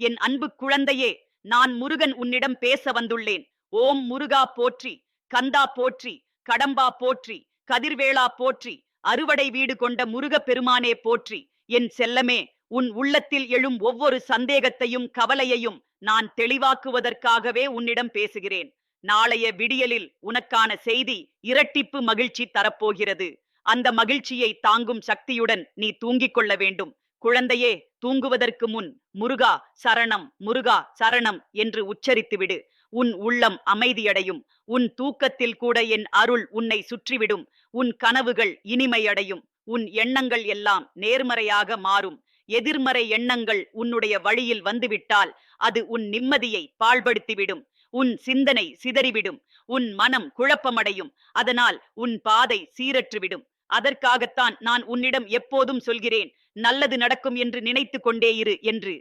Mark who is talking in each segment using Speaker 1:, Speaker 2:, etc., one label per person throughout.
Speaker 1: என் அன்பு குழந்தையே நான் முருகன் உன்னிடம் பேச வந்துள்ளேன். ஓம் முருகா போற்றி கந்தா போற்றி கடம்பா போற்றி கதிர்வேளா போற்றி அறுவடை வீடு கொண்ட முருகப் பெருமானே போற்றி. என் செல்லமே உன் உள்ளத்தில் எழும் ஒவ்வொரு சந்தேகத்தையும் கவலையையும் நான் தெளிவாக்குவதற்காகவே உன்னிடம் பேசுகிறேன். நாளைய விடியலில் உனக்கான செய்தி இரட்டிப்பு மகிழ்ச்சி தரப்போகிறது. அந்த மகிழ்ச்சியை தாங்கும் சக்தியுடன் நீ தூங்கிக் கொள்ள வேண்டும். குழந்தையே தூங்குவதற்கு முன் முருகா சரணம் முருகா சரணம் என்று உச்சரித்துவிடு உன் உள்ளம் அமைதியடையும். உன் தூக்கத்தில் கூட என் அருள் உன்னை சுற்றிவிடும். உன் கனவுகள் இனிமையடையும். உன் எண்ணங்கள் எல்லாம் நேர்மறையாக மாறும். எதிர்மறை எண்ணங்கள் உன்னுடைய வழியில் வந்துவிட்டால் அது உன் நிம்மதியை பாழ்படுத்திவிடும். உன் சிந்தனை சிதறிவிடும். உன் மனம் குழப்பமடையும். அதனால் உன் பாதை சீரற்றுவிடும். அதற்காகத்தான் நான் உன்னிடம் எப்போதும் சொல்கிறேன் நல்லது நடக்கும் என்று நினைத்து கொண்டே இரு என்று.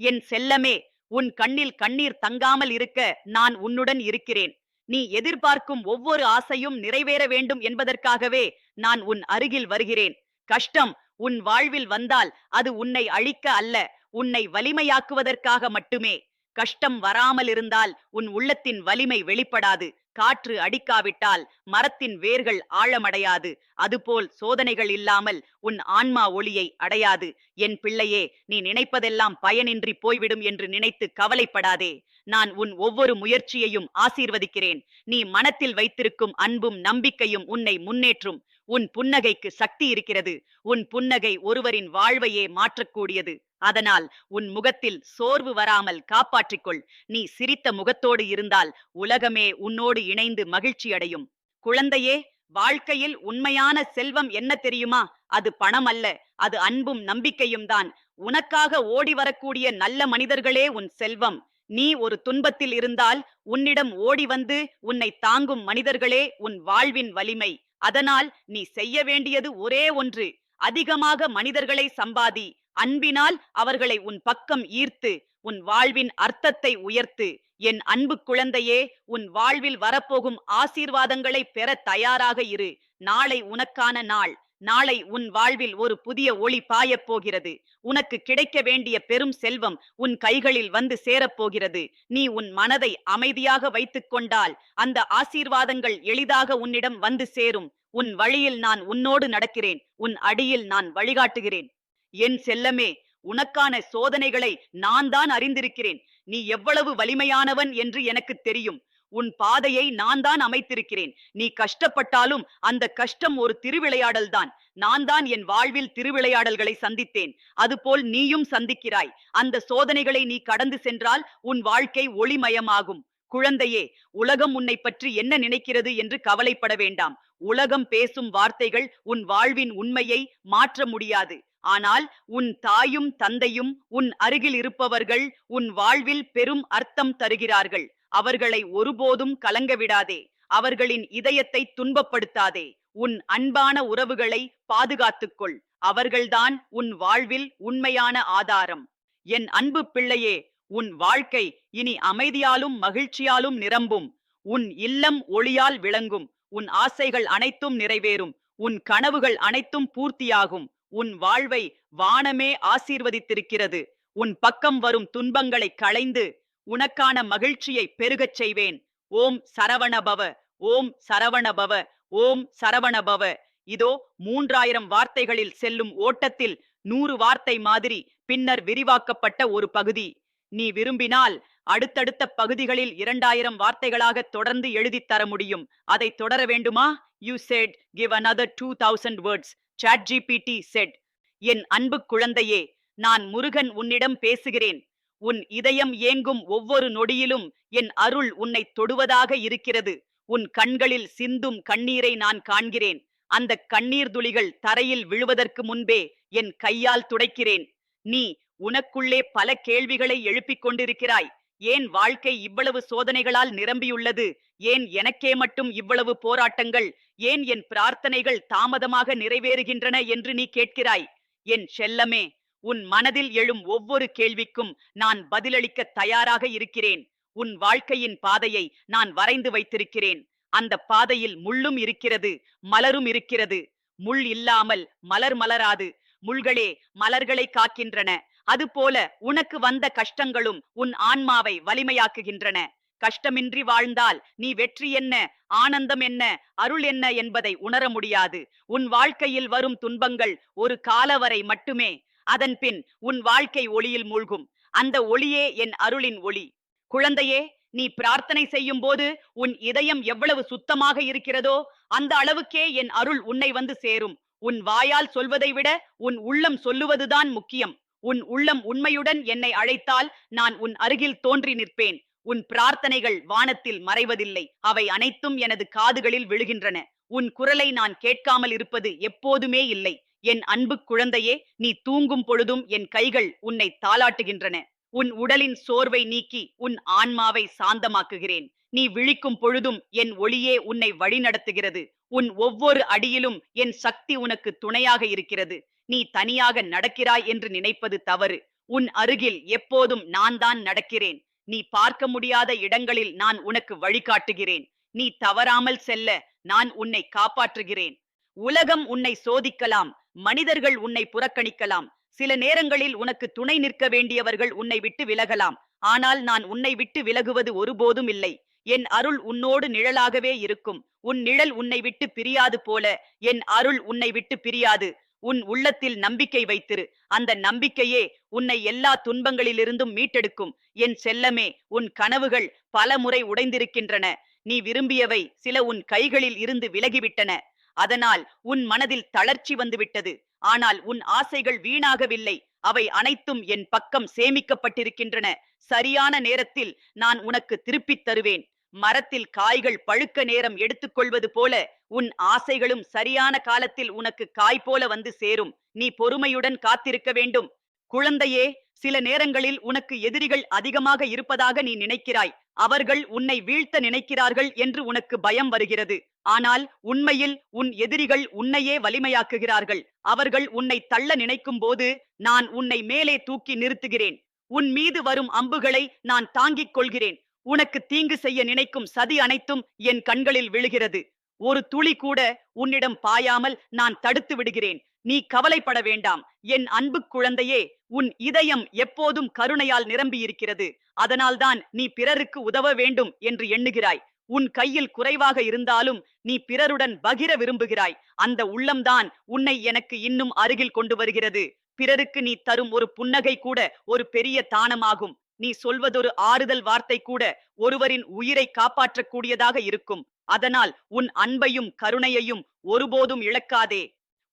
Speaker 1: என் செல்லமே உன் கண்ணில் கண்ணீர் தங்காமல் இருக்க நான் உன்னுடன் இருக்கிறேன். நீ எதிர்பார்க்கும் ஒவ்வொரு ஆசையும் நிறைவேற வேண்டும் என்பதற்காகவே நான் உன் அருகில் வருகிறேன். கஷ்டம் உன் வாழ்வில் வந்தால் அது உன்னை அழிக்க அல்ல உன்னை வலிமையாக்குவதற்காக மட்டுமே. கஷ்டம் வராமல் இருந்தால் உன் உள்ளத்தின் வலிமை வெளிப்படாது காற்று அடிக்காவிட்டால் மரத்தின் வேர்கள் ஆழமடையாது. அதுபோல் சோதனைகள் இல்லாமல் உன் ஆன்மா ஒளியை அடையாது. என் பிள்ளையே நீ நினைப்பதெல்லாம் பயனின்றி போய்விடும் என்று நினைத்து கவலைப்படாதே. நான் உன் ஒவ்வொரு முயற்சியையும் ஆசீர்வதிக்கிறேன். நீ மனத்தில் வைத்திருக்கும் அன்பும் நம்பிக்கையும் உன்னை முன்னேற்றும். உன் புன்னகைக்கு சக்தி இருக்கிறது. உன் புன்னகை ஒருவரின் வாழ்வையே மாற்றக்கூடியது. அதனால் உன் முகத்தில் சோர்வு வராமல் காப்பாற்றிக்கொள். நீ சிரித்த முகத்தோடு இருந்தால் உலகமே உன்னோடு இணைந்து மகிழ்ச்சி அடையும் குழந்தையே வாழ்க்கையில் உண்மையான செல்வம் என்ன தெரியுமா? அது பணம் அல்ல அது அன்பும் நம்பிக்கையும் தான். உனக்காக ஓடி வரக்கூடிய நல்ல மனிதர்களே உன் செல்வம். நீ ஒரு துன்பத்தில் இருந்தால் உன்னிடம் ஓடி வந்து உன்னை தாங்கும் மனிதர்களே உன் வாழ்வின் வலிமை. அதனால் நீ செய்ய வேண்டியது ஒரே ஒன்று அதிகமாக மனிதர்களை சம்பாதி. அன்பினால் அவர்களை உன் பக்கம் ஈர்த்து உன் வாழ்வின் அர்த்தத்தை உயர்த்து. என் அன்பு குழந்தையே உன் வாழ்வில் வரப்போகும் ஆசீர்வாதங்களை பெற தயாராக இரு. நாளை உனக்கான நாள். நாளை உன் வாழ்வில் ஒரு புதிய ஒளி பாயப் போகிறது. உனக்கு கிடைக்க வேண்டிய பெரும் செல்வம் உன் கைகளில் வந்து சேரப்போகிறது நீ உன் மனதை அமைதியாக வைத்துக் கொண்டால் அந்த ஆசீர்வாதங்கள் எளிதாக உன்னிடம் வந்து சேரும். உன் வழியில் நான் உன்னோடு நடக்கிறேன். உன் அடியில் நான் வழிகாட்டுகிறேன். என் செல்லமே உனக்கான சோதனைகளை நான் தான் அறிந்திருக்கிறேன். நீ எவ்வளவு வலிமையானவன் என்று எனக்கு தெரியும். உன் பாதையை நான் தான் அமைத்திருக்கிறேன். நீ கஷ்டப்பட்டாலும் அந்த கஷ்டம் ஒரு திருவிளையாடல் தான். நான் தான் என் வாழ்வில் திருவிளையாடல்களை சந்தித்தேன். அதுபோல் நீயும் சந்திக்கிறாய். அந்த சோதனைகளை நீ கடந்து சென்றால் உன் வாழ்க்கை ஒளிமயமாகும். குழந்தையே உலகம் உன்னை பற்றி என்ன நினைக்கிறது என்று கவலைப்பட வேண்டாம். உலகம் பேசும் வார்த்தைகள் உன் வாழ்வின் உண்மையை மாற்ற முடியாது. ஆனால் உன் தாயும் தந்தையும் உன் அருகில் இருப்பவர்கள் உன் வாழ்வில் பெரும் அர்த்தம் தருகிறார்கள். அவர்களை ஒருபோதும் கலங்க விடாதே. அவர்களின் இதயத்தை துன்பப்படுத்தாதே. உன் அன்பான உறவுகளை பாதுகாத்துக்கொள். அவர்கள்தான் உன் வாழ்வில் உண்மையான ஆதாரம். என் அன்பு பிள்ளையே உன் வாழ்க்கை இனி அமைதியாலும் மகிழ்ச்சியாலும் நிரம்பும். உன் இல்லம் ஒளியால் விளங்கும். உன் ஆசைகள் அனைத்தும் நிறைவேறும். உன் கனவுகள் அனைத்தும் பூர்த்தியாகும். உன் வாழ்வை வானமே ஆசீர்வதித்திருக்கிறது. உன் பக்கம் வரும் துன்பங்களை களைந்து உனக்கான மகிழ்ச்சியை பெருகச் செய்வேன். ஓம் சரவணபவ ஓம் சரவணபவ ஓம் சரவணபவ. இதோ மூன்றாயிரம் வார்த்தைகளில் செல்லும் ஓட்டத்தில் நூறு வார்த்தை மாதிரி பின்னர் விரிவாக்கப்பட்ட ஒரு பகுதி. நீ விரும்பினால் அடுத்தடுத்த பகுதிகளில் இரண்டாயிரம் வார்த்தைகளாக தொடர்ந்து எழுதித் தர முடியும். அதை தொடர வேண்டுமா? You said give another two thousand words ChatGPT said என் அன்பு குழந்தையே நான் முருகன் உன்னிடம் பேசுகிறேன். உன் இதயம் ஏங்கும் ஒவ்வொரு நொடியிலும் என் அருள் உன்னை தொடுவதாக இருக்கிறது. உன் கண்களில் சிந்தும் கண்ணீரை நான் காண்கிறேன். அந்த கண்ணீர் துளிகள் தரையில் விழுவதற்கு முன்பே என் கையால் துடைக்கிறேன். நீ உனக்குள்ளே பல கேள்விகளை எழுப்பிக் கொண்டிருக்கிறாய். ஏன் வாழ்க்கை இவ்வளவு சோதனைகளால் நிரம்பியுள்ளது? ஏன் எனக்கே மட்டும் இவ்வளவு போராட்டங்கள்? ஏன் என் பிரார்த்தனைகள் தாமதமாக நிறைவேறுகின்றன என்று நீ கேட்கிறாய்? என் செல்லமே உன் மனதில் எழும் ஒவ்வொரு கேள்விக்கும் நான் பதிலளிக்க தயாராக இருக்கிறேன். உன் வாழ்க்கையின் பாதையை நான் வரைந்து வைத்திருக்கிறேன். அந்த பாதையில் முள்ளும் இருக்கிறது மலரும் இருக்கிறது. முள் இல்லாமல் மலர் மலராது. முள்களே மலர்களை காக்கின்றன. அதுபோல உனக்கு வந்த கஷ்டங்களும் உன் ஆன்மாவை வலிமையாக்குகின்றன. கஷ்டமின்றி வாழ்ந்தால் நீ வெற்றி என்ன ஆனந்தம் என்ன அருள் என்ன என்பதை உணர முடியாது. உன் வாழ்க்கையில் வரும் துன்பங்கள் ஒரு காலவரை மட்டுமே. அதன் பின் உன் வாழ்க்கை ஒளியில் மூழ்கும். அந்த ஒளியே என் அருளின் ஒளி. குழந்தையே நீ பிரார்த்தனை செய்யும் போது உன் இதயம் எவ்வளவு சுத்தமாக இருக்கிறதோ அந்த அளவுக்கே என் அருள் உன்னை வந்து சேரும். உன் வாயால் சொல்வதை விட உன் உள்ளம் சொல்லுவதுதான் முக்கியம். உன் உள்ளம் உண்மையுடன் என்னை அழைத்தால் நான் உன் அருகில் தோன்றி நிற்பேன். உன் பிரார்த்தனைகள் வானத்தில் மறைவதில்லை. அவை அனைத்தும் எனது காதுகளில் விழுகின்றன. உன் குரலை நான் கேட்காமல் இருப்பது எப்போதுமே இல்லை. என் அன்பு குழந்தையே நீ தூங்கும் பொழுதும் என் கைகள் உன்னை தாளாட்டுகின்றன. உன் உடலின் சோர்வை நீக்கி உன் ஆன்மாவை சாந்தமாக்குகிறேன். நீ விழிக்கும் பொழுதும் என் ஒளியே உன்னை வழிநடத்துகிறது. உன் ஒவ்வொரு அடியிலும் என் சக்தி உனக்கு துணையாக இருக்கிறது. நீ தனியாக நடக்கிறாய் என்று நினைப்பது தவறு. உன் அருகில் எப்போதும் நான் தான் நடக்கிறேன். நீ பார்க்க முடியாத இடங்களில் நான் உனக்கு வழிகாட்டுகிறேன். நீ தவறாமல் செல்ல நான் உன்னை காப்பாற்றுகிறேன். உலகம் உன்னை சோதிக்கலாம். மனிதர்கள் உன்னை புறக்கணிக்கலாம். சில நேரங்களில் உனக்கு துணை நிற்க வேண்டியவர்கள் உன்னை விட்டு விலகலாம். ஆனால் நான் உன்னை விட்டு விலகுவது ஒருபோதும் இல்லை. என் அருள் உன்னோடு நிழலாகவே இருக்கும். உன் நிழல் உன்னை விட்டு பிரியாது போல. என் அருள் உன்னை விட்டு பிரியாது. உன் உள்ளத்தில் நம்பிக்கை வைத்திரு. அந்த நம்பிக்கையே உன்னை எல்லா துன்பங்களிலிருந்தும் மீட்டெடுக்கும். என் செல்லமே உன் கனவுகள் பல முறை உடைந்திருக்கின்றன. நீ விரும்பியவை சில உன் கைகளில் இருந்து விலகிவிட்டன. அதனால் உன் மனதில் தளர்ச்சி வந்துவிட்டது. ஆனால் உன் ஆசைகள் வீணாகவில்லை. அவை அனைத்தும் என் பக்கம் சேமிக்கப்பட்டிருக்கின்றன. சரியான நேரத்தில் நான் உனக்கு திருப்பித் தருவேன். மரத்தில் காய்கள் பழுக்க நேரம் எடுத்துக்கொள்வது போல உன் ஆசைகளும் சரியான காலத்தில் உனக்கு காய் போல வந்து சேரும். நீ பொறுமையுடன் காத்திருக்க வேண்டும். குழந்தையே சில நேரங்களில் உனக்கு எதிரிகள் அதிகமாக இருப்பதாக நீ நினைக்கிறாய். அவர்கள் உன்னை வீழ்த்த நினைக்கிறார்கள் என்று உனக்கு பயம் வருகிறது. ஆனால் உண்மையில் உன் எதிரிகள் உன்னையே வலிமையாக்குகிறார்கள். அவர்கள் உன்னை தள்ள நினைக்கும் போது நான் உன்னை மேலே தூக்கி நிறுத்துகிறேன். உன் மீது வரும் அம்புகளை நான் தாங்கிக் கொள்கிறேன். உனக்கு தீங்கு செய்ய நினைக்கும் சதி அனைத்தும் என் கண்களில் விழுகிறது. ஒரு துளி கூட உன்னிடம் பாயாமல் நான் தடுத்து விடுகிறேன். நீ கவலைப்பட வேண்டாம். என் அன்பு குழந்தையே உன் இதயம் எப்போதும் கருணையால் நிரம்பியிருக்கிறது. அதனால்தான் நீ பிறருக்கு உதவ வேண்டும் என்று எண்ணுகிறாய். உன் கையில் குறைவாக இருந்தாலும் நீ பிறருடன் பகிர விரும்புகிறாய். அந்த உள்ளம்தான் உன்னை எனக்கு இன்னும் அருகில் கொண்டு வருகிறது. பிறருக்கு நீ தரும் ஒரு புன்னகை கூட ஒரு பெரிய தானமாகும். நீ சொல்வதொரு ஆறுதல் வார்த்தை கூட ஒருவரின் உயிரை காப்பாற்றக்கூடியதாக இருக்கும். அதனால் உன் அன்பையும் கருணையையும் ஒருபோதும் இழக்காதே.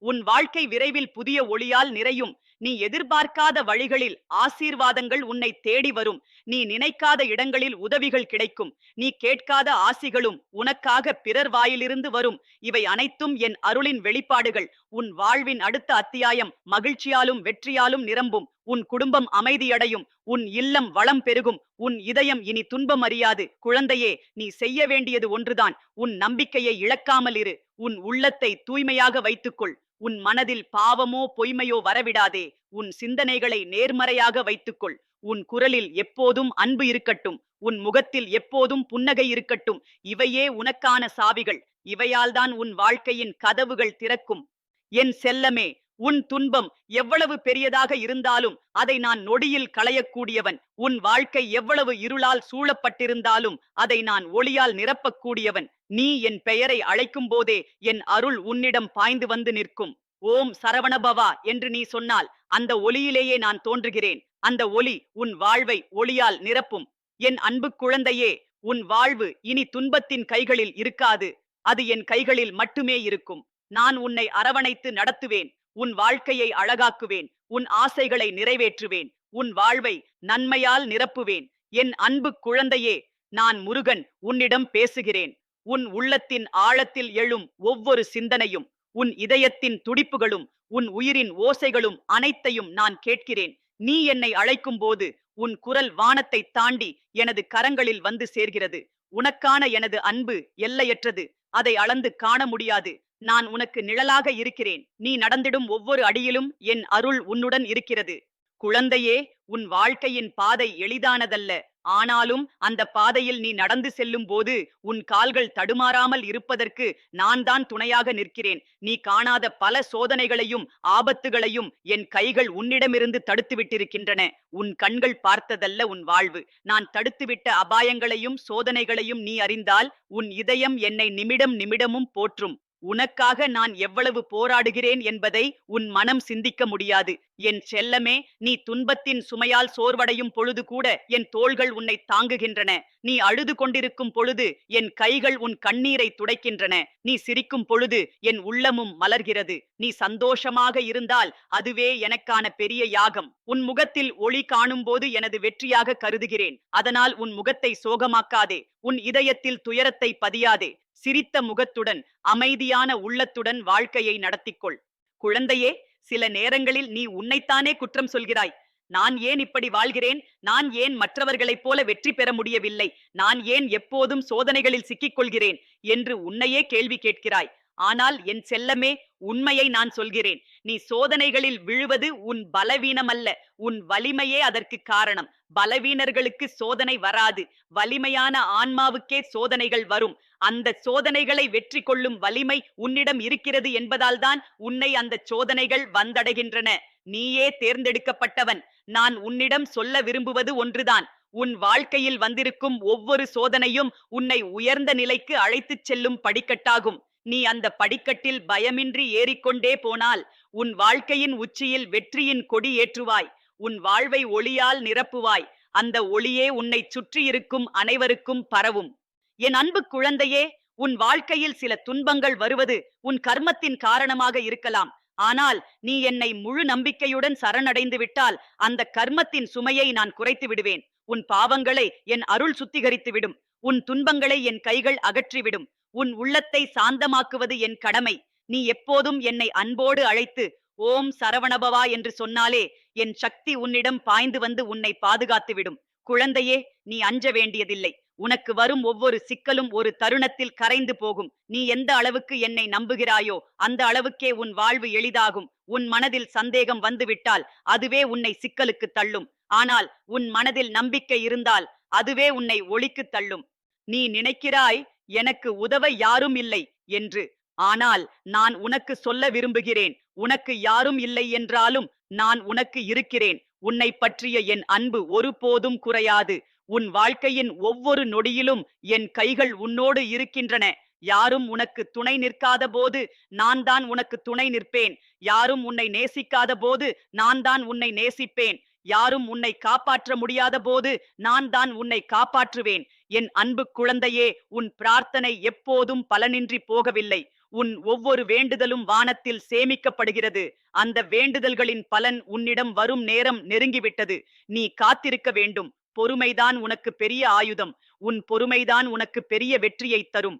Speaker 1: உன் வாழ்க்கை விரைவில் புதிய ஒளியால் நிறையும். நீ எதிர்பார்க்காத வழிகளில் ஆசீர்வாதங்கள் உன்னை தேடி வரும். நீ நினைக்காத இடங்களில் உதவிகள் கிடைக்கும். நீ கேட்காத ஆசிகளும் உனக்காக பிறர் வாயிலிருந்து வரும். இவை அனைத்தும் என் அருளின் வெளிப்பாடுகள். உன் வாழ்வின் அடுத்த அத்தியாயம் மகிழ்ச்சியாலும் வெற்றியாலும் நிரம்பும். உன் குடும்பம் அமைதியடையும். உன் இல்லம் வளம் பெருகும். உன் இதயம் இனி துன்பம் அறியாது. குழந்தையே நீ செய்ய வேண்டியது ஒன்றுதான். உன் நம்பிக்கையை இழக்காமல் இரு. உன் உள்ளத்தை தூய்மையாக வைத்துக்கொள். உன் மனதில் பாவமோ பொய்மையோ வரவிடாதே. உன் சிந்தனைகளை நேர்மறையாக வைத்துக்கொள். உன் குரலில் எப்போதும் அன்பு இருக்கட்டும். உன் முகத்தில் எப்போதும் புன்னகை இருக்கட்டும். இவையே உனக்கான சாவிகள். இவையால்தான் உன் வாழ்க்கையின் கதவுகள் திறக்கும். என் செல்லமே உன் துன்பம் எவ்வளவு பெரியதாக இருந்தாலும் அதை நான் நொடியில் களையக்கூடியவன். உன் வாழ்க்கை எவ்வளவு இருளால் சூழப்பட்டிருந்தாலும் அதை நான் ஒளியால் நிரப்பக்கூடியவன். நீ என் பெயரை அழைக்கும் போதே என் அருள் உன்னிடம் பாய்ந்து வந்து நிற்கும். ஓம் சரவணபவா என்று நீ சொன்னால் அந்த ஒளியிலேயே நான் தோன்றுகிறேன். அந்த ஒளி உன் வாழ்வை ஒளியால் நிரப்பும். என் அன்பு குழந்தையே உன் வாழ்வு இனி துன்பத்தின் கைகளில் இருக்காது. அது என் கைகளில் மட்டுமே இருக்கும். நான் உன்னை அரவணைத்து நடத்துவேன். உன் வாழ்க்கையை அழகாக்குவேன். உன் ஆசைகளை நிறைவேற்றுவேன். உன் வாழ்வை நன்மையால் நிரப்புவேன். என் அன்பு குழந்தையே நான் முருகன் உன்னிடம் பேசுகிறேன். உன் உள்ளத்தின் ஆழத்தில் எழும் ஒவ்வொரு சிந்தனையும் உன் இதயத்தின் துடிப்புகளும் உன் உயிரின் ஓசைகளும் அனைத்தையும் நான் கேட்கிறேன். நீ என்னை அழைக்கும் போது உன் குரல் வானத்தை தாண்டி எனது கரங்களில் வந்து சேர்கிறது. உனக்கான எனது அன்பு எல்லையற்றது. அதை அளந்து காண முடியாது. நான் உனக்கு நிழலாக இருக்கிறேன். நீ நடந்திடும் ஒவ்வொரு அடியிலும் என் அருள் உன்னுடன் இருக்கிறது. குழந்தையே உன் வாழ்க்கையின் பாதை எளிதானதல்ல. ஆனாலும் அந்த பாதையில் நீ நடந்து செல்லும் போது உன் கால்கள் தடுமாறாமல் இருப்பதற்கு நான் தான் துணையாக நிற்கிறேன். நீ காணாத பல சோதனைகளையும் ஆபத்துகளையும் என் கைகள் உன்னிடமிருந்து தடுத்து விட்டிருக்கின்றன உன் கண்கள் பார்த்ததல்ல உன் வாழ்வு. நான் தடுத்துவிட்ட அபாயங்களையும் சோதனைகளையும் நீ அறிந்தால் உன் இதயம் என்னை நிமிடம் நிமிடமும் போற்றும். உனக்காக நான் எவ்வளவு போராடுகிறேன் என்பதை உன் மனம் சிந்திக்க முடியாது. என் செல்லமே நீ துன்பத்தின் சுமையால் சோர்வடையும் பொழுது கூட என் தோள்கள் உன்னை தாங்குகின்றன. நீ அழுது கொண்டிருக்கும் பொழுது என் கைகள் உன் கண்ணீரை துடைக்கின்றன. நீ சிரிக்கும் பொழுது என் உள்ளமும் மலர்கிறது. நீ சந்தோஷமாக இருந்தால் அதுவே எனக்கான பெரிய யாகம். உன் முகத்தில் ஒளி காணும் போது எனது வெற்றியாக கருதுகிறேன். அதனால் உன் முகத்தை சோகமாக்காதே. உன் இதயத்தில் துயரத்தை பதியாதே. சிரித்த முகத்துடன் அமைதியான உள்ளத்துடன் வாழ்க்கையை நடத்திக்கொள். குழந்தையே சில நேரங்களில் நீ உன்னைத்தானே குற்றம் சொல்கிறாய். நான் ஏன் இப்படி வாழ்கிறேன்? நான் ஏன் மற்றவர்களைப் போல வெற்றி பெற முடியவில்லை? நான் ஏன் எப்போதும் சோதனைகளில் சிக்கிக் கொள்கிறேன் என்று உன்னையே கேள்வி கேட்கிறாய். ஆனால் என் செல்லமே உண்மையை நான் சொல்கிறேன். நீ சோதனைகளில் விழுவது உன் பலவீனமல்ல. உன் வலிமையே அதற்கு காரணம். பலவீனர்களுக்கு சோதனை வராது. வலிமையான ஆன்மாவுக்கே சோதனைகள் வரும். அந்த சோதனைகளை வெற்றி கொள்ளும் வலிமை உன்னிடம் இருக்கிறது என்பதால்தான் உன்னை அந்த சோதனைகள் வந்தடைகின்றன. நீயே தேர்ந்தெடுக்கப்பட்டவன். நான் உன்னிடம் சொல்ல விரும்புவது ஒன்றுதான். உன் வாழ்க்கையில் வந்திருக்கும் ஒவ்வொரு சோதனையும் உன்னை உயர்ந்த நிலைக்கு அழைத்துச் செல்லும் படிக்கட்டாகும். நீ அந்த படிக்கட்டில் பயமின்றி ஏறிக்கொண்டே போனால் உன் வாழ்க்கையின் உச்சியில் வெற்றியின் கொடி ஏற்றுவாய். உன் வாழ்வை ஒளியால் நிரப்புவாய். அந்த ஒளியே உன்னை சுற்றியிருக்கும் அனைவருக்கும் பரவும். என் அன்பு குழந்தையே உன் வாழ்க்கையில் சில துன்பங்கள் வருவது உன் கர்மத்தின் காரணமாக இருக்கலாம். ஆனால் நீ என்னை முழு நம்பிக்கையுடன் சரணடைந்து விட்டால் அந்த கர்மத்தின் சுமையை நான் குறைத்து விடுவேன். உன் பாவங்களை என் அருள் சுத்திகரித்து விடும் உன் துன்பங்களை என் கைகள் அகற்றிவிடும். உன் உள்ளத்தை சாந்தமாக்குவது என் கடமை. நீ எப்போதும் என்னை அன்போடு அழைத்து ஓம் சரவணபவா என்று சொன்னாலே என் சக்தி உன்னிடம் பாய்ந்து வந்து உன்னை பாதுகாத்துவிடும் குழந்தையே நீ அஞ்ச வேண்டியதில்லை. உனக்கு வரும் ஒவ்வொரு சிக்கலும் ஒரு தருணத்தில் கரைந்து போகும். நீ எந்த அளவுக்கு என்னை நம்புகிறாயோ அந்த அளவுக்கே உன் வாழ்வு எளிதாகும். உன் மனதில் சந்தேகம் வந்துவிட்டால் அதுவே உன்னை சிக்கலுக்கு தள்ளும். ஆனால் உன் மனதில் நம்பிக்கை இருந்தால் அதுவே உன்னை ஒளிக்கு தள்ளும். நீ நினைக்கிறாய் எனக்கு உதவ யாரும் இல்லை என்று. ஆனால் நான் உனக்கு சொல்ல விரும்புகிறேன். உனக்கு யாரும் இல்லை என்றாலும் நான் உனக்கு இருக்கிறேன். உன்னை பற்றிய என் அன்பு ஒருபோதும் குறையாது. உன் வாழ்க்கையின் ஒவ்வொரு நொடியிலும் என் கைகள் உன்னோடு இருக்கின்றன. யாரும் உனக்கு துணை நிற்காத போது நான் தான் உனக்கு துணை நிற்பேன். யாரும் உன்னை நேசிக்காத போது நான் தான் உன்னை நேசிப்பேன். யாரும் உன்னை காப்பாற்ற முடியாத போது நான் தான் உன்னை காப்பாற்றுவேன். என் அன்பு குழந்தையே உன் பிரார்த்தனை எப்போதும் பலனின்றி போகவில்லை. உன் ஒவ்வொரு வேண்டுதலும் வானத்தில் சேமிக்கப்படுகிறது. அந்த வேண்டுதல்களின் பலன் உன்னிடம் வரும் நேரம் நெருங்கிவிட்டது. நீ காத்திருக்க வேண்டும். பொறுமைதான் உனக்கு பெரிய ஆயுதம். உன் பொறுமைதான் உனக்கு பெரிய வெற்றியை தரும்.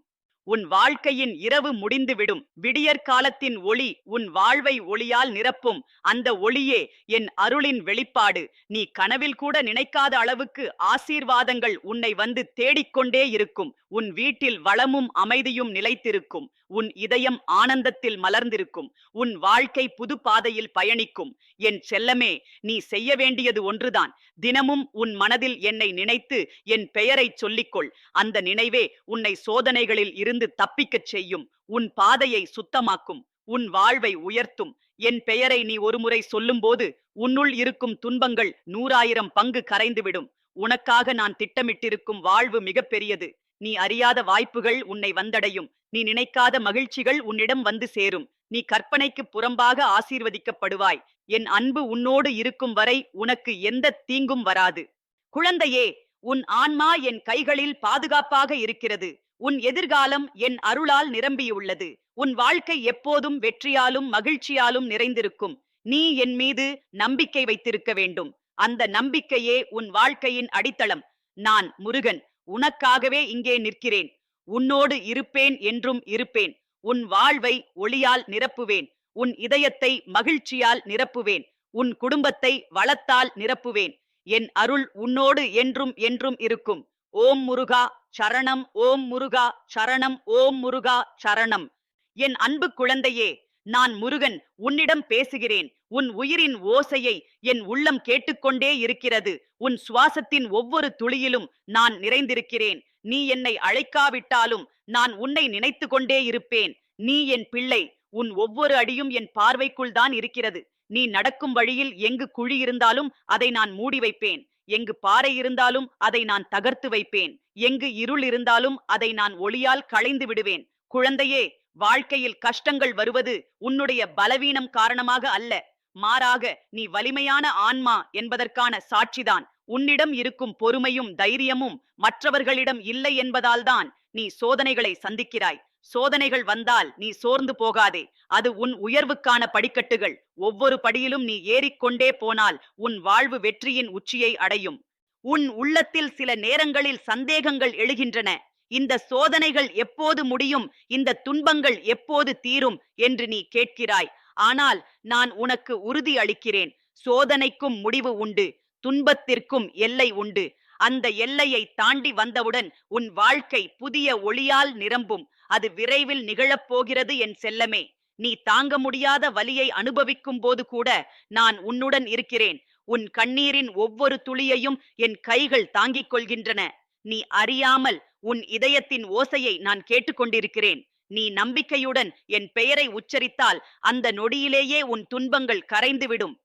Speaker 1: உன் வாழ்க்கையின் இரவு முடிந்துவிடும். விடியற் காலத்தின் ஒளி உன் வாழ்வை ஒளியால் நிரப்பும். அந்த ஒளியே என் அருளின் வெளிப்பாடு. நீ கனவில் கூட நினைக்காத அளவுக்கு ஆசீர்வாதங்கள் உன்னை வந்து தேடிக்கொண்டே இருக்கும். உன் வீட்டில் வளமும் அமைதியும் நிலைத்திருக்கும். உன் இதயம் ஆனந்தத்தில் மலர்ந்திருக்கும். உன் வாழ்க்கை புது பாதையில் பயணிக்கும். என் செல்லமே நீ செய்ய வேண்டியது ஒன்றுதான். தினமும் உன் மனதில் என்னை நினைத்து என் பெயரைச் சொல்லிக்கொள். அந்த நினைவே உன்னை சோதனைகளில் இருந்து தப்பிக்கச் செய்யும். உன் பாதையை சுத்தமாக்கும். உன் வாழ்வை உயர்த்தும். என் பெயரை நீ ஒருமுறை சொல்லும்போது உன்னுள் இருக்கும் துன்பங்கள் நூறாயிரம் பங்கு கரைந்துவிடும். உனக்காக நான் திட்டமிட்டிருக்கும் வாழ்வு மிகப்பெரியது. நீ அறியாத வாய்ப்புகள் உன்னை வந்தடையும். நீ நினைக்காத மகிழ்ச்சிகள் உன்னிடம் வந்து சேரும். நீ கற்பனைக்கு புறம்பாக ஆசீர்வதிக்கப்படுவாய். என் அன்பு உன்னோடு இருக்கும் வரை உனக்கு எந்த தீங்கும் வராது. குழந்தையே உன் ஆன்மா என் கைகளில் பாதுகாப்பாக இருக்கிறது. உன் எதிர்காலம் என் அருளால் நிரம்பியுள்ளது. உன் வாழ்க்கை எப்போதும் வெற்றியாலும் மகிழ்ச்சியாலும் நிறைந்திருக்கும். நீ என் மீது நம்பிக்கை வைத்திருக்க வேண்டும். அந்த நம்பிக்கையே உன் வாழ்க்கையின் அடித்தளம். நான் முருகன் உனக்காகவே இங்கே நிற்கிறேன். உன்னோடு இருப்பேன் என்றும் இருப்பேன். உன் வாழ்வை ஒளியால் நிரப்புவேன். உன் இதயத்தை மகிழ்ச்சியால் நிரப்புவேன். உன் குடும்பத்தை வளத்தால் நிரப்புவேன். என் அருள் உன்னோடு என்றும் என்றும் இருக்கும். ஓம் முருகா சரணம் ஓம் முருகா சரணம் ஓம் முருகா சரணம். என் அன்பு குழந்தையே நான் முருகன் உன்னிடம் பேசுகிறேன். உன் உயிரின் ஓசையை என் உள்ளம் கேட்டுக்கொண்டே இருக்கிறது. உன் சுவாசத்தின் ஒவ்வொரு துளியிலும் நான் நிறைந்திருக்கிறேன். நீ என்னை அழைக்காவிட்டாலும் நான் உன்னை நினைத்து கொண்டே இருப்பேன். நீ என் பிள்ளை உன் ஒவ்வொரு அடியும் என் பார்வைக்குள் தான் இருக்கிறது. நீ நடக்கும் வழியில் எங்கு குழி இருந்தாலும் அதை நான் மூடி வைப்பேன். எங்கு பாறை இருந்தாலும் அதை நான் தகர்த்து வைப்பேன். எங்கு இருள் இருந்தாலும் அதை நான் ஒளியால் களைந்து விடுவேன். குழந்தையே வாழ்க்கையில் கஷ்டங்கள் வருவது உன்னுடைய பலவீனம் காரணமாக அல்ல. மாறாக நீ வலிமையான ஆன்மா என்பதற்கான சாட்சிதான். உன்னிடம் இருக்கும் பொறுமையும் தைரியமும் மற்றவர்களிடம் இல்லை என்பதால்தான் நீ சோதனைகளை சந்திக்கிறாய். சோதனைகள் வந்தால் நீ சோர்ந்து போகாதே. அது உன் உயர்வுக்கான படிக்கட்டுகள். ஒவ்வொரு படியிலும் நீ ஏறிக்கொண்டே போனால் உன் வாழ்வு வெற்றியின் உச்சியை அடையும். உன் உள்ளத்தில் சில நேரங்களில் சந்தேகங்கள் எழுகின்றன. இந்த சோதனைகள் எப்போது முடியும்? இந்த துன்பங்கள் எப்போது தீரும்? என்று நீ கேட்கிறாய். ஆனால் நான் உனக்கு உறுதி அளிக்கிறேன். சோதனைக்கும் முடிவு உண்டு. துன்பத்திற்கும் எல்லை உண்டு. அந்த எல்லையை தாண்டி வந்தவுடன் உன் வாழ்க்கை புதிய ஒளியால் நிரம்பும். அது விரைவில் நிகழப் போகிறது என் செல்லமே. நீ தாங்க முடியாத வலியை அனுபவிக்கும் போது கூட நான் உன்னுடன் இருக்கிறேன். உன் கண்ணீரின் ஒவ்வொரு துளியையும் என் கைகள் தாங்கிக் கொள்கின்றன. நீ அறியாமல் உன் இதயத்தின் ஓசையை நான் கேட்டுக்கொண்டிருக்கிறேன். நீ நம்பிக்கையுடன் என் பெயரை உச்சரித்தால் அந்த நொடியிலேயே உன் துன்பங்கள் கரைந்துவிடும்.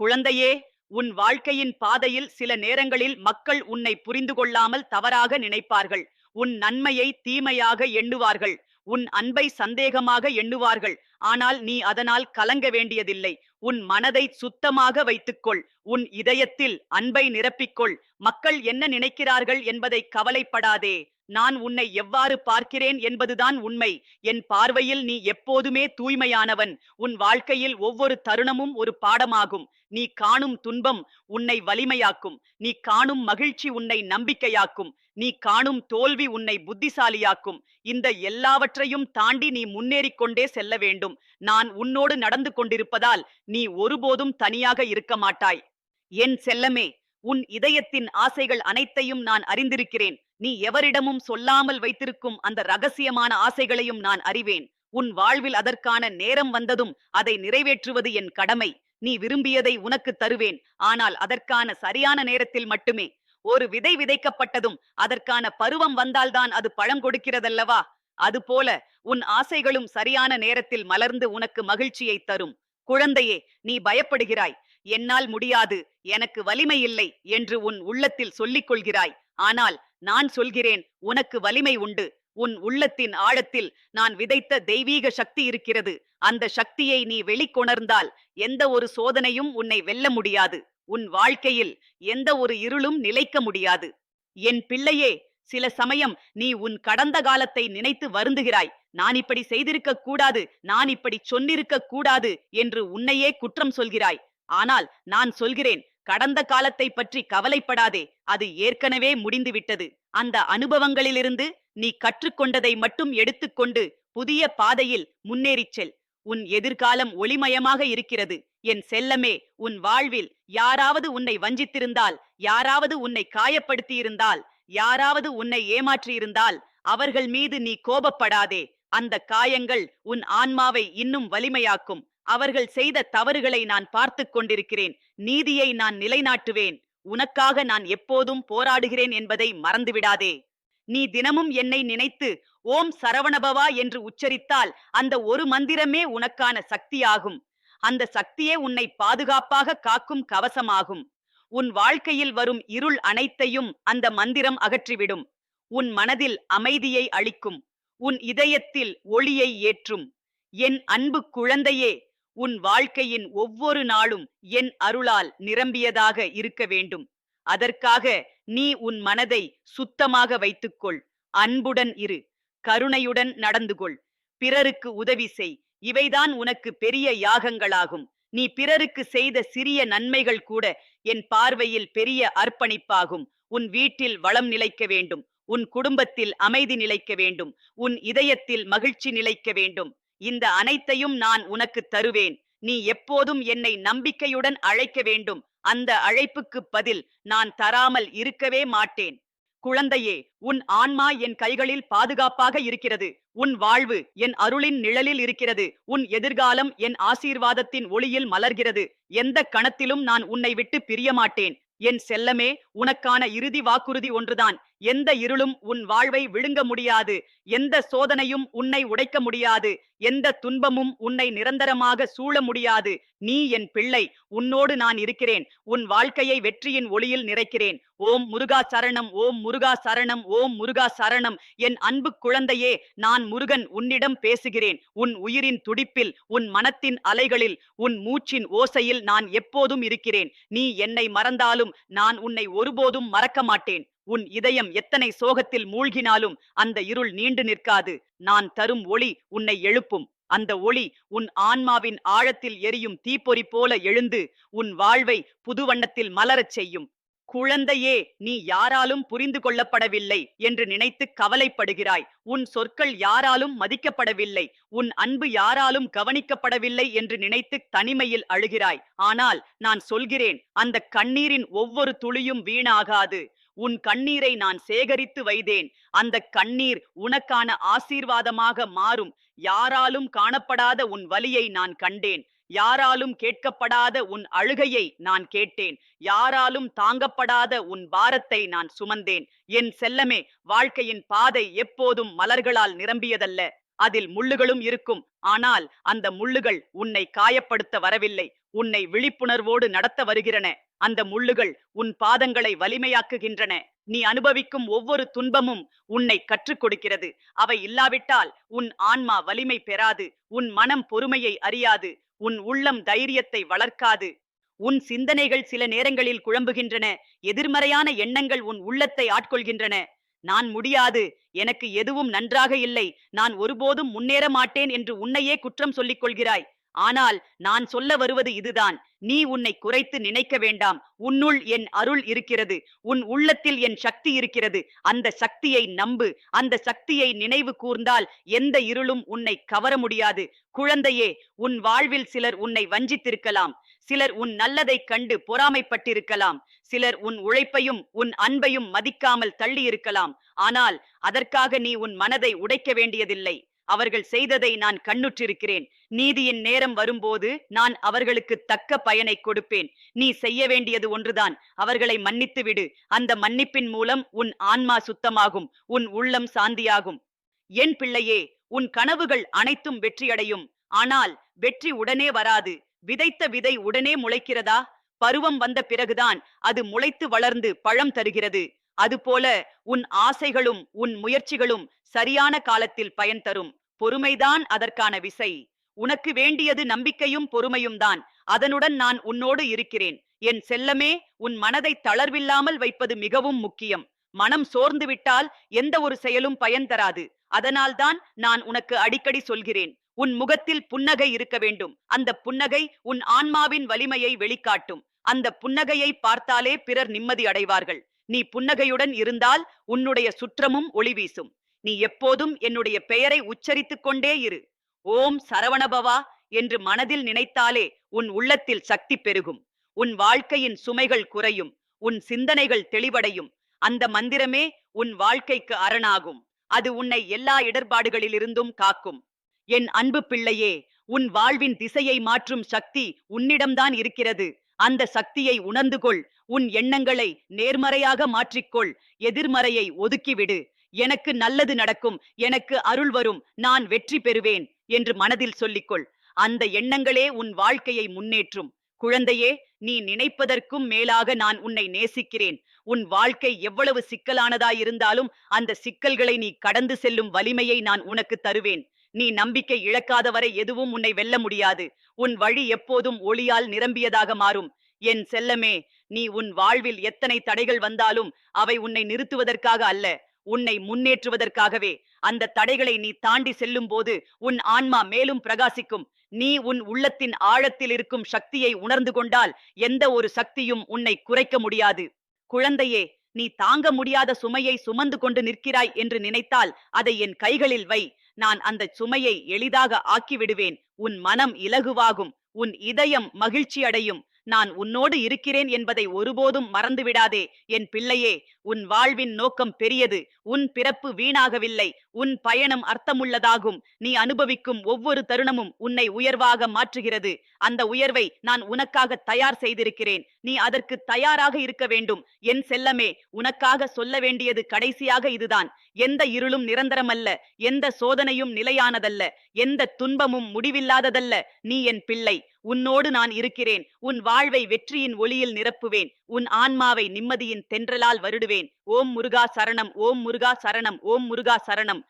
Speaker 1: குழந்தையே உன் வாழ்க்கையின் பாதையில் சில நேரங்களில் மக்கள் உன்னை புரிந்து கொள்ளாமல் தவறாக நினைப்பார்கள். உன் நன்மையை தீமையாக எண்ணுவார்கள். உன் அன்பை சந்தேகமாக எண்ணுவார்கள். ஆனால் நீ அதனால் கலங்க வேண்டியதில்லை. உன் மனதை சுத்தமாக வைத்துக்கொள். உன் இதயத்தில் அன்பை நிரப்பிக்கொள். மக்கள் என்ன நினைக்கிறார்கள் என்பதை கவலைப்படாதே. நான் உன்னை எவ்வாறு பார்க்கிறேன் என்பதுதான் உண்மை. என் பார்வையில் நீ எப்போதுமே தூய்மையானவன். உன் வாழ்க்கையில் ஒவ்வொரு தருணமும் ஒரு பாடமாகும். நீ காணும் துன்பம் உன்னை வலிமையாக்கும். நீ காணும் மகிழ்ச்சி உன்னை நம்பிக்கையாக்கும். நீ காணும் தோல்வி உன்னை புத்திசாலியாக்கும். இந்த எல்லாவற்றையும் தாண்டி நீ முன்னேறிக் கொண்டே செல்ல வேண்டும். நான் உன்னோடு நடந்து கொண்டிருப்பதால் நீ ஒருபோதும் தனியாக இருக்க மாட்டாய். என் செல்லமே உன் இதயத்தின் ஆசைகள் அனைத்தையும் நான் அறிந்திருக்கிறேன். நீ எவரிடமும் சொல்லாமல் வைத்திருக்கும் அந்த ரகசியமான ஆசைகளையும் நான் அறிவேன். உன் வாழ்வில் அதற்கான நேரம் வந்ததும் அதை நிறைவேற்றுவது என் கடமை. நீ விரும்பியதை உனக்கு தருவேன். ஆனால் அதற்கான சரியான நேரத்தில் மட்டுமே. ஒரு விதை விதைக்கப்பட்டதும் அதற்கான பருவம் வந்தால்தான் அது பழம் கொடுக்கிறதல்லவா? அதுபோல உன் ஆசைகளும் சரியான நேரத்தில் மலர்ந்து உனக்கு மகிழ்ச்சியை தரும். குழந்தையே நீ பயப்படுகிறாய். என்னால் முடியாது எனக்கு வலிமை இல்லை என்று உன் உள்ளத்தில் சொல்லிக் கொள்கிறாய். ஆனால் நான் சொல்கிறேன் உனக்கு வலிமை உண்டு. உன் உள்ளத்தின் ஆழத்தில் நான் விதைத்த தெய்வீக சக்தி இருக்கிறது. அந்த சக்தியை நீ வெளிக்கொணர்ந்தால் எந்த ஒரு சோதனையும் உன்னை வெல்ல முடியாது. உன் வாழ்க்கையில் எந்த ஒரு இருளும் நிலைக்க முடியாது. என் பிள்ளையே சில சமயம் நீ உன் கடந்த காலத்தை நினைத்து வருந்துகிறாய். நான் இப்படி செய்திருக்க கூடாது நான் இப்படி சொன்னிருக்க கூடாது என்று உன்னையே குற்றம் சொல்கிறாய். ஆனால் நான் சொல்கிறேன் கடந்த காலத்தை பற்றி கவலைப்படாதே அது ஏற்கனவே முடிந்துவிட்டது. அந்த அனுபவங்களிலிருந்து நீ கற்றுக்கொண்டதை மட்டும் எடுத்துக்கொண்டு புதிய பாதையில் முன்னேறிச் செல். உன் எதிர்காலம் ஒளிமயமாக இருக்கிறது. என் செல்லமே உன் வாழ்வில் யாராவது உன்னை வஞ்சித்திருந்தால் யாராவது உன்னை காயப்படுத்தியிருந்தால் யாராவது உன்னை ஏமாற்றியிருந்தால் அவர்கள் மீது நீ கோபப்படாதே. அந்த காயங்கள் உன் ஆன்மாவை இன்னும் வலிமையாக்கும். அவர்கள் செய்த தவறுகளை நான் பார்த்து கொண்டிருக்கிறேன். நீதியை நான் நிலைநாட்டுவேன். உனக்காக நான் எப்போதும் போராடுகிறேன் என்பதை மறந்துவிடாதே. நீ தினமும் என்னை நினைத்து ஓம் சரவணபவா என்று உச்சரித்தால் அந்த ஒரு மந்திரமே உனக்கான சக்தியாகும். அந்த சக்தியே உன்னை பாதுகாப்பாக காக்கும் கவசமாகும். உன் வாழ்க்கையில் வரும் இருள் அனைத்தையும் அந்த மந்திரம் அகற்றிவிடும். உன் மனதில் அமைதியை அளிக்கும். உன் இதயத்தில் ஒளியை ஏற்றும். என் அன்பு குழந்தையே உன் வாழ்க்கையின் ஒவ்வொரு நாளும் என் அருளால் நிரம்பியதாக இருக்க வேண்டும். அதற்காக நீ உன் மனதை சுத்தமாக வைத்துக்கொள். அன்புடன் இரு. கருணையுடன் நடந்து கொள். பிறருக்கு உதவி செய். இவைதான் உனக்கு பெரிய யாகங்களாகும். நீ பிறருக்கு செய்த சிறிய நன்மைகள் கூட என் பார்வையில் பெரிய அர்ப்பணிப்பாகும். உன் வீட்டில் வளம் நிலைக்க வேண்டும். உன் குடும்பத்தில் அமைதி நிலைக்க வேண்டும். உன் இதயத்தில் மகிழ்ச்சி நிலைக்க வேண்டும். இந்த அனைத்தையும் நான் உனக்கு தருவேன். நீ எப்போதும் என்னை நம்பிக்கையுடன் அழைக்க வேண்டும். அந்த அழைப்புக்கு பதில் நான் தராமல் இருக்கவே மாட்டேன். குழந்தையே உன் ஆன்மா என் கைகளில் பாதுகாப்பாக இருக்கிறது. உன் வாழ்வு என் அருளின் நிழலில் இருக்கிறது. உன் எதிர்காலம் என் ஆசீர்வாதத்தின் ஒளியில் மலர்கிறது. எந்த கணத்திலும் நான் உன்னை விட்டு பிரிய மாட்டேன் என் செல்லமே உனக்கான இறுதி வாக்குறுதி ஒன்றுதான். எந்த இருளும் உன் வாழ்வை விழுங்க முடியாது. எந்த சோதனையும் உன்னை உடைக்க முடியாது. எந்த துன்பமும் உன்னை நிரந்தரமாக சூழ முடியாது. நீ என் பிள்ளை. உன்னோடு நான் இருக்கிறேன். உன் வாழ்க்கையை வெற்றியின் ஒளியில் நிறைக்கிறேன். ஓம் முருகா சரணம். ஓம் முருகா சரணம். ஓம் முருகா சரணம். என் அன்பு குழந்தையே நான் முருகன் உன்னிடம் பேசுகிறேன். உன் உயிரின் துடிப்பில் உன் மனத்தின் அலைகளில் உன் மூச்சின் ஓசையில் நான் எப்போதும் இருக்கிறேன். நீ என்னை மறந்தாலும் நான் உன்னை ஒருபோதும் மறக்க மாட்டேன். உன் இதயம் எத்தனை சோகத்தில் மூழ்கினாலும் அந்த இருள் நீண்டு நிற்காது. நான் தரும் ஒளி உன்னை எழுப்பும். அந்த ஒளி உன் ஆன்மாவின் ஆழத்தில் எரியும் தீப்பொறி போல எழுந்து உன் வாழ்வை புது வண்ணத்தில் மலரச் செய்யும். குழந்தையே நீ யாராலும் புரிந்து கொள்ளப்படவில்லை என்று நினைத்து கவலைப்படுகிறாய். உன் சொற்கள் யாராலும் மதிக்கப்படவில்லை. உன் அன்பு யாராலும் கவனிக்கப்படவில்லை என்று நினைத்து தனிமையில் அழுகிறாய். ஆனால் நான் சொல்கிறேன் அந்த கண்ணீரின் ஒவ்வொரு துளியும் வீணாகாது. உன் கண்ணீரை நான் சேகரித்து வைத்தேன். அந்த கண்ணீர் உனக்கான ஆசீர்வாதமாக மாறும். யாராலும் காணப்படாத உன் வலியை நான் கண்டேன். யாராலும் கேட்கப்படாத உன் அழுகையை நான் கேட்டேன். யாராலும் தாங்கப்படாத உன் பாரத்தை நான் சுமந்தேன். என் செல்லமே வாழ்க்கையின் பாதை எப்போதும் மலர்களால் நிரம்பியதல்ல. அதில் முள்ளுகளும் இருக்கும். ஆனால் அந்த முள்ளுகள் உன்னை காயப்படுத்த வரவில்லை. உன்னை விழிப்புணர்வோடு நடத்த வருகிறன. அந்த முள்ளுகள் உன் பாதங்களை வலிமையாக்குகின்றன. நீ அனுபவிக்கும் ஒவ்வொரு துன்பமும் உன்னை கற்றுக் கொடுக்கிறது. அவை இல்லாவிட்டால் உன் ஆன்மா வலிமை பெறாது. உன் மனம் பொறுமையை அறியாது. உன் உள்ளம் தைரியத்தை வளர்க்காது. உன் சிந்தனைகள் சில நேரங்களில் குழம்புகின்றன. எதிர்மறையான எண்ணங்கள் உன் உள்ளத்தை ஆட்கொள்கின்றன. நான் முடியாது. எனக்கு எதுவும் நன்றாக இல்லை. நான் ஒருபோதும் முன்னேற மாட்டேன் என்று உன்னையே குற்றம் சொல்லிக் கொள்கிறாய். ஆனால் நான் சொல்ல வருவது இதுதான். நீ உன்னை குறைத்து நினைக்க வேண்டாம். உன்னுள் என் அருள் இருக்கிறது. உன் உள்ளத்தில் என் சக்தி இருக்கிறது. அந்த சக்தியை நம்பு. அந்த சக்தியை நினைவு கூர்ந்தால் எந்த இருளும் உன்னை கவர முடியாது. குழந்தையே உன் வாழ்வில் சிலர் உன்னை வஞ்சித்திருக்கலாம். சிலர் உன் நல்லதைக் கண்டு பொறாமைப்பட்டிருக்கலாம். சிலர் உன் உழைப்பையும் உன் அன்பையும் மதிக்காமல் தள்ளியிருக்கலாம். ஆனால் அதற்காக நீ உன் மனதை உடைக்க வேண்டியதில்லை. அவர்கள் செய்ததை நான் கண்ணுற்றிருக்கிறேன். நீதியின் நேரம் வரும்போது நான் அவர்களுக்கு தக்க பயனை கொடுப்பேன். நீ செய்ய வேண்டியது ஒன்றுதான். அவர்களை மன்னித்து விடு அந்த மன்னிப்பின் மூலம் உன் ஆன்மா சுத்தமாகும். உன் உள்ளம் சாந்தியாகும். என் பிள்ளையே உன் கனவுகள் அனைத்தும் வெற்றியடையும். ஆனால் வெற்றி உடனே வராது. விதைத்த விதை உடனே முளைக்கிறதா? பருவம் வந்த பிறகுதான் அது முளைத்து வளர்ந்து பழம் தருகிறது. அதுபோல உன் ஆசைகளும் உன் முயற்சிகளும் சரியான காலத்தில் பயன் தரும். பொறுமைதான் அதற்கான விசை. உனக்கு வேண்டியது நம்பிக்கையும் பொறுமையும் தான். அதனுடன் நான் உன்னோடு இருக்கிறேன். என் செல்லமே உன் மனதை தளர்வில்லாமல் வைப்பது மிகவும் முக்கியம். மனம் சோர்ந்து விட்டால் எந்த ஒரு செயலும் பயன் தராது. அதனால்தான் நான் உனக்கு அடிக்கடி சொல்கிறேன். உன் முகத்தில் புன்னகை இருக்க வேண்டும். அந்த புன்னகை உன் ஆன்மாவின் வலிமையை வெளிக்காட்டும். அந்த புன்னகையை பார்த்தாலே பிறர் நிம்மதி அடைவார்கள். நீ புன்னகையுடன் இருந்தால் உன்னுடைய சுற்றமும் ஒளி வீசும். நீ எப்போதும் என்னுடைய பெயரை உச்சரித்துக் கொண்டே இரு. ஓம் சரவணபவா என்று மனதில் நினைத்தாலே உன் உள்ளத்தில் சக்தி பெருகும். உன் வாழ்க்கையின் சுமைகள் குறையும். உன் சிந்தனைகள் தெளிவடையும். அந்த மந்திரமே உன் வாழ்க்கைக்கு அரணாகும். அது உன்னை எல்லா இடர்பாடுகளிலிருந்தும் காக்கும். என் அன்பு பிள்ளையே உன் வாழ்வின் திசையை மாற்றும் சக்தி உன்னிடம்தான் இருக்கிறது. அந்த சக்தியை உணர்ந்து கொள் உன் எண்ணங்களை நேர்மறையாக மாற்றிக்கொள். எதிர்மறையை ஒதுக்கிவிடு. எனக்கு நல்லது நடக்கும். எனக்கு அருள் வரும். நான் வெற்றி பெறுவேன் என்று மனதில் சொல்லிக்கொள். அந்த எண்ணங்களே உன் வாழ்க்கையை முன்னேற்றும். குழந்தையே நீ நினைப்பதற்கும் மேலாக நான் உன்னை நேசிக்கிறேன். உன் வாழ்க்கை எவ்வளவு சிக்கலானதாயிருந்தாலும் அந்த சிக்கல்களை நீ கடந்து செல்லும் வலிமையை நான் உனக்கு தருவேன். நீ நம்பிக்கை இழக்காத வரை எதுவும் உன்னை வெல்ல முடியாது. உன் வழி எப்போதும் ஒளியால் நிரம்பியதாக மாறும். என் செல்லமே நீ உன் வாழ்வில் எத்தனை தடைகள் வந்தாலும் அவை உன்னை நிறுத்துவதற்காக அல்ல உன்னை முன்னேற்றுவதற்காகவே. அந்த தடைகளை நீ தாண்டி செல்லும் போது உன் ஆன்மா மேலும் பிரகாசிக்கும். நீ உன் உள்ளத்தின் ஆழத்தில் இருக்கும் சக்தியை உணர்ந்து கொண்டால் எந்த ஒரு சக்தியும் உன்னை குறைக்க முடியாது. குழந்தையே நீ தாங்க முடியாத சுமையை சுமந்து கொண்டு நிற்கிறாய் என்று நினைத்தால் அதை என் கைகளில் வை. நான் அந்த சுமையை எளிதாக ஆக்கிவிடுவேன். உன் மனம் இலகுவாகும். உன் இதயம் மகிழ்ச்சி அடையும் நான் உன்னோடு இருக்கிறேன் என்பதை ஒருபோதும் மறந்துவிடாதே. என் பிள்ளையே உன் வாழ்வின் நோக்கம் பெரியது. உன் பிறப்பு வீணாகவில்லை. உன் பயணம் அர்த்தமுள்ளதாகும். நீ அனுபவிக்கும் ஒவ்வொரு தருணமும் உன்னை உயர்வாக மாற்றுகிறது. அந்த உயர்வை நான் உனக்காக தயார் செய்திருக்கிறேன். நீ அதற்கு தயாராக இருக்க வேண்டும். என் செல்லமே உனக்காக சொல்ல வேண்டியது கடைசியாக இதுதான். எந்த இருளும் நிரந்தரமல்ல. எந்த சோதனையும் நிலையானதல்ல. எந்த துன்பமும் முடிவில்லாததல்ல. நீ என் பிள்ளை. உன்னோடு நான் இருக்கிறேன். உன் வாழ்வை வெற்றியின் ஒளியில் நிரப்புவேன். உன் ஆன்மாவை நிம்மதியின் தென்றலால் வருடுவேன். ஓம் முருகா சரணம் ஓம் முருகா சரணம் ஓம் முருகா சரணம்.